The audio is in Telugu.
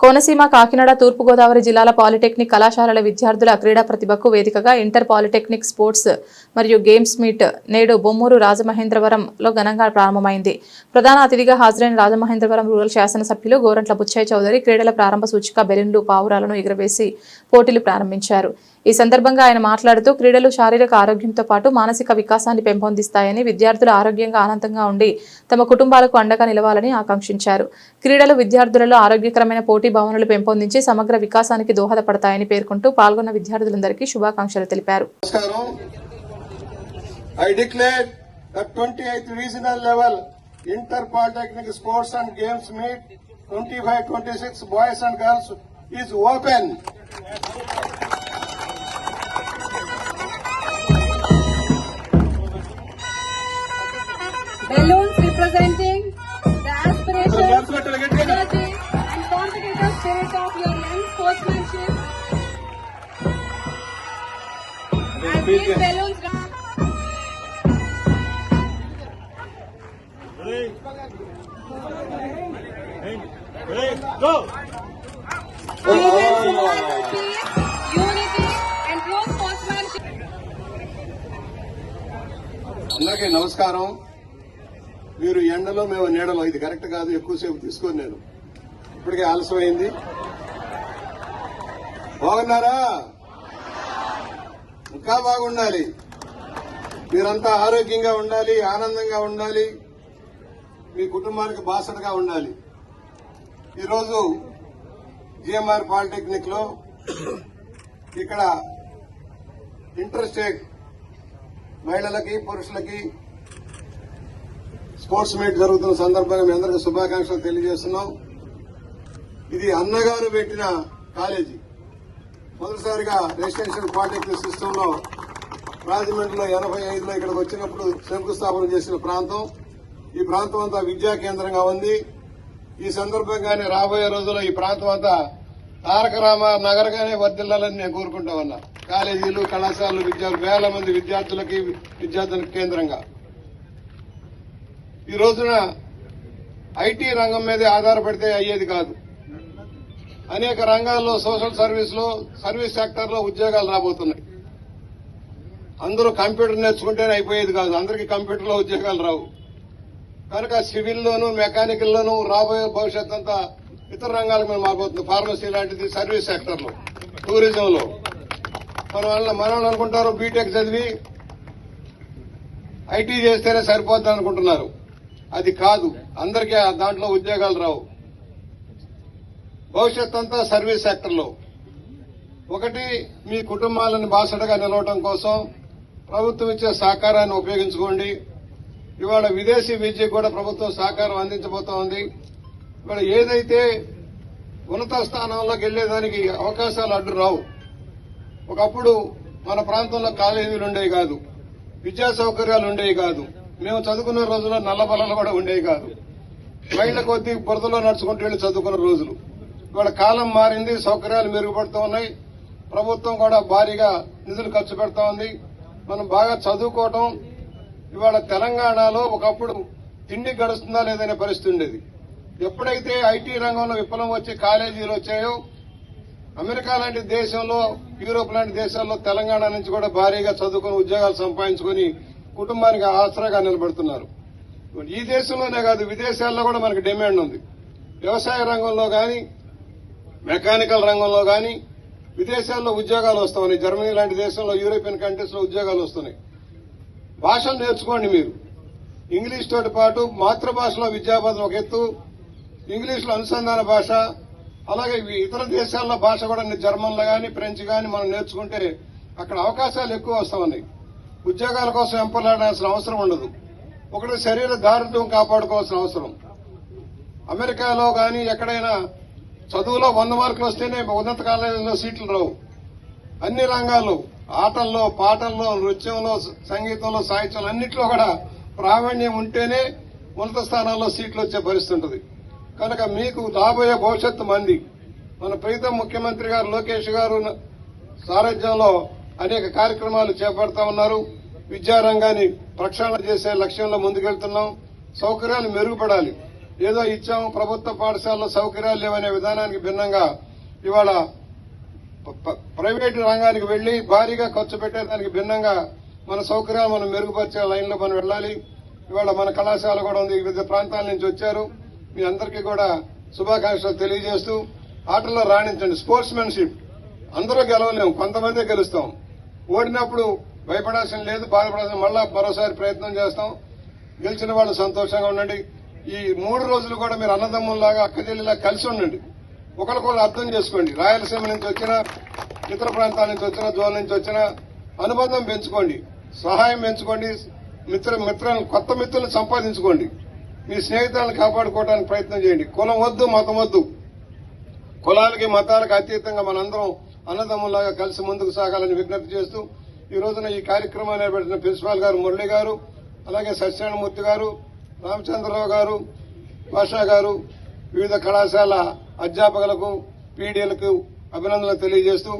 కోనసీమ కాకినాడ తూర్పుగోదావరి జిల్లాల పాలిటెక్నిక్ కళాశాలల విద్యార్థుల క్రీడా ప్రతిభకు వేదికగా ఇంటర్ పాలిటెక్నిక్ స్పోర్ట్స్ మరియు గేమ్స్ మీట్ నేడు బొమ్మూరు రాజమహేంద్రవరంలో ఘనంగా ప్రారంభమైంది. ప్రధాన అతిథిగా హాజరైన రాజమహేంద్రవరం రూరల్ శాసనసభ్యులు గోరంట్ల బుచ్చయ్య చౌదరి క్రీడల ప్రారంభ సూచిక బెలూన్లు పావురాలను ఎగురవేసి పోటీలు ప్రారంభించారు. ఈ సందర్భంగా ఆయన మాట్లాడుతూ క్రీడలు శారీరక ఆరోగ్యంతో పాటు మానసిక వికాసాన్ని పెంపొందిస్తాయని విద్యార్థులు ఆరోగ్యంగా ఆనందంగా ఉండి తమ కుటుంబాలకు అండగా నిలవాలని ఆకాంక్షించారు. క్రీడలు విద్యార్థులలో ఆరోగ్యకరమైన పోటీ భావనలు పెంపొందించి సమగ్ర వికాసానికి దోహదపడతాయని పేర్కొంటూ పాల్గొన్న విద్యార్థులందరికీ శుభాకాంక్షలు తెలిపారు. నమస్కారం. I declare the twenty eighth regional level inter polytechnic sports and games meet twenty five twenty six boys and girls is open balloons representing అందరికీ నమస్కారం. మీరు ఎండలో మేము నీడలో ఇది కరెక్ట్ కాదు ఎక్కువసేపు తీసుకొని నేను. ఇప్పటికే ఆలస్యమైంది. బాగున్నారా? ఇంకా బాగుండాలి. మీరంతా ఆరోగ్యంగా ఉండాలి ఆనందంగా ఉండాలి మీ కుటుంబానికి బాసటగా ఉండాలి. ఈరోజు జిఎంఆర్ పాలిటెక్నిక్లో ఇక్కడ ఇంటర్స్టేట్ మహిళలకి పురుషులకి స్పోర్ట్స్ మీట్ జరుగుతున్న సందర్భంగా మీ అందరికీ శుభాకాంక్షలు తెలియజేస్తున్నాం. ఇది అన్నగారు పెట్టిన కాలేజీ. మొదటిసారిగా రెసిడెన్షియల్ పాలిటెక్నిక్ సిస్టమ్లో రాజమండ్రిలో ఎనభై ఐదులో ఇక్కడికి వచ్చినప్పుడు శంకుస్థాపన చేసిన ప్రాంతం. ఈ ప్రాంతం అంతా విద్యా కేంద్రంగా ఉంది. ఈ సందర్భంగానే రాబోయే రోజుల్లో ఈ ప్రాంతం అంతా తారక రామ నగరగానే వర్దిల్లాలని నేను కోరుకుంటా ఉన్నా. కాలేజీలు కళాశాలలు విద్యార్థులు వేల మంది విద్యార్థులకి విద్యార్థులకు కేంద్రంగా. ఈ రోజున ఐటీ రంగం మీదే ఆధారపడితే అయ్యేది కాదు. అనేక రంగాల్లో సోషల్ సర్వీస్లో సర్వీస్ సెక్టర్లో ఉద్యోగాలు రాబోతున్నాయి. అందరూ కంప్యూటర్ నేర్చుకుంటేనే అయిపోయేది కాదు. అందరికీ కంప్యూటర్లో ఉద్యోగాలు రావు. కనుక సివిల్ లోను మెకానికల్ లోను రాబోయే భవిష్యత్ అంతా ఇతర రంగాలకు మేము మారిపోతుంది ఫార్మసీ లాంటిది సర్వీస్ సెక్టర్లో టూరిజం లో మన వాళ్ళ మనం అనుకుంటారు బీటెక్ చదివి ఐటీ చేస్తేనే సరిపోద్ది అనుకుంటున్నారు. అది కాదు. అందరికీ దాంట్లో ఉద్యోగాలు రావు. భవిష్యత్ అంతా సర్వీస్ సెక్టర్లో. ఒకటి మీ కుటుంబాలను బాసటగా నిలవడం కోసం ప్రభుత్వం ఇచ్చే సహకారాన్ని ఉపయోగించుకోండి. ఇవాళ విదేశీ విద్యకు కూడా ప్రభుత్వం సహకారం అందించబోతోంది. ఇవాళ ఏదైతే ఉన్నత స్థానంలోకి వెళ్ళేదానికి అవకాశాలు అడ్డు రావు. ఒకప్పుడు మన ప్రాంతంలో కాలేజీలు ఉండేవి కాదు. విద్యా సౌకర్యాలు ఉండేవి కాదు. మేము చదువుకున్న రోజుల్లో నల్ల కూడా ఉండేవి కాదు. మైళ్ళ కొద్దీ బురదలో నడుచుకుంటూ వెళ్ళి చదువుకున్న రోజులు. ఇవాళ కాలం మారింది సౌకర్యాలు మెరుగుపడుతూ ఉన్నాయి. ప్రభుత్వం కూడా భారీగా నిధులు ఖర్చు పెడతా ఉంది. మనం బాగా చదువుకోవటం ఇవాళ తెలంగాణలో ఒకప్పుడు తిండి గడుస్తుందా లేదనే పరిస్థితి ఉండేది. ఎప్పుడైతే ఐటీ రంగంలో విఫలం వచ్చి కాలేజీలు వచ్చాయో అమెరికా లాంటి దేశంలో యూరోప్ లాంటి దేశాల్లో తెలంగాణ నుంచి కూడా భారీగా చదువుకుని ఉద్యోగాలు సంపాదించుకుని కుటుంబానికి ఆసరాగా నిలబడుతున్నారు. ఈ దేశంలోనే కాదు విదేశాల్లో కూడా మనకి డిమాండ్ ఉంది. వ్యవసాయ రంగంలో కానీ మెకానికల్ రంగంలో కానీ విదేశాల్లో ఉద్యోగాలు వస్తున్నాయి జర్మనీ లాంటి దేశంలో యూరోపియన్ కంట్రీస్లో ఉద్యోగాలు వస్తున్నాయి. భాషలు నేర్చుకోండి మీరు. ఇంగ్లీష్ తోటి పాటు మాతృభాషలో విద్యాబోధన ఒక ఎత్తు ఇంగ్లీష్లో అనుసంధాన భాష అలాగే ఇతర దేశాల్లో భాష కూడా జర్మన్లో కానీ ఫ్రెంచ్ కానీ మనం నేర్చుకుంటే అక్కడ అవకాశాలు ఎక్కువ వస్తామని ఉన్నాయి ఉద్యోగాల కోసం ఎంపలాడాల్సిన అవసరం ఉండదు. ఒకటి శరీర దారుణ్యం కాపాడుకోవాల్సిన అవసరం. అమెరికాలో కానీ ఎక్కడైనా చదువులో వంద మార్కులు వస్తేనే ఉన్నత కాలేజీలో సీట్లు రావు. అన్ని రంగాలు ఆటల్లో పాటల్లో నృత్యంలో సంగీతంలో సాహిత్యంలో అన్నింటిలో కూడా ప్రావీణ్యం ఉంటేనే ఉన్నత స్థానాల్లో సీట్లు వచ్చే పరిస్థితి ఉంటుంది. కనుక మీకు రాబోయే భవిష్యత్తు మంది మన ప్రీతం ముఖ్యమంత్రి గారు లోకేష్ గారు సారథ్యంలో అనేక కార్యక్రమాలు చేపడతా ఉన్నారు. విద్యారంగాన్ని ప్రక్షాళన చేసే లక్ష్యంలో ముందుకెళ్తున్నాం. సౌకర్యాలు మెరుగుపడాలి. ఏదో ఇచ్చాము ప్రభుత్వ పాఠశాలలో సౌకర్యాలు లేవనే విధానానికి భిన్నంగా ఇవాళ ప్రైవేటు రంగానికి వెళ్ళి భారీగా ఖర్చు పెట్టేదానికి భిన్నంగా మన సౌకర్యాలు మనం మెరుగుపరిచే లైన్లో మనం వెళ్ళాలి. ఇవాళ మన కళాశాల కూడా ఉంది వివిధ ప్రాంతాల నుంచి వచ్చారు. మీ అందరికీ కూడా శుభాకాంక్షలు తెలియజేస్తూ ఆటల్లో రాణించండి. స్పోర్ట్స్ మెన్షిప్ అందరూ గెలవలేము కొంతమందే గెలుస్తాం. ఓడినప్పుడు భయపడాల్సిన లేదు బాధపడాల్సిన మళ్ళా మరోసారి ప్రయత్నం చేస్తాం. గెలిచిన వాళ్ళు సంతోషంగా ఉండండి. ఈ మూడు రోజులు కూడా మీరు అన్నదమ్ముల్లాగా అక్కచెల్లిలా కలిసి ఉండండి. ఒకరికొకరు అర్థం చేసుకోండి. రాయలసీమ నుంచి వచ్చిన ఇతర ప్రాంతాల నుంచి వచ్చిన జోన్ నుంచి వచ్చిన అనుబంధం పెంచుకోండి. సహాయం పెంచుకోండి. మిత్ర మిత్రులను కొత్త మిత్రులను సంపాదించుకోండి. మీ స్నేహితులను కాపాడుకోవడానికి ప్రయత్నం చేయండి. కులం వద్దు మతం వద్దు. కులాలకి మతాలకు అతీతంగా మనందరం అన్నదమ్ములాగా కలిసి ముందుకు సాగాలని విజ్ఞప్తి చేస్తూ ఈ రోజున ఈ కార్యక్రమాన్ని పెట్టిన ప్రిన్సిపాల్ గారు మురళి గారు అలాగే సత్యనారాయణమూర్తి గారు రామచంద్రరావు గారు భాషా గారు వివిధ కళాశాల అధ్యాపకులకు పీడీలకు అభినందనలు తెలియజేస్తూ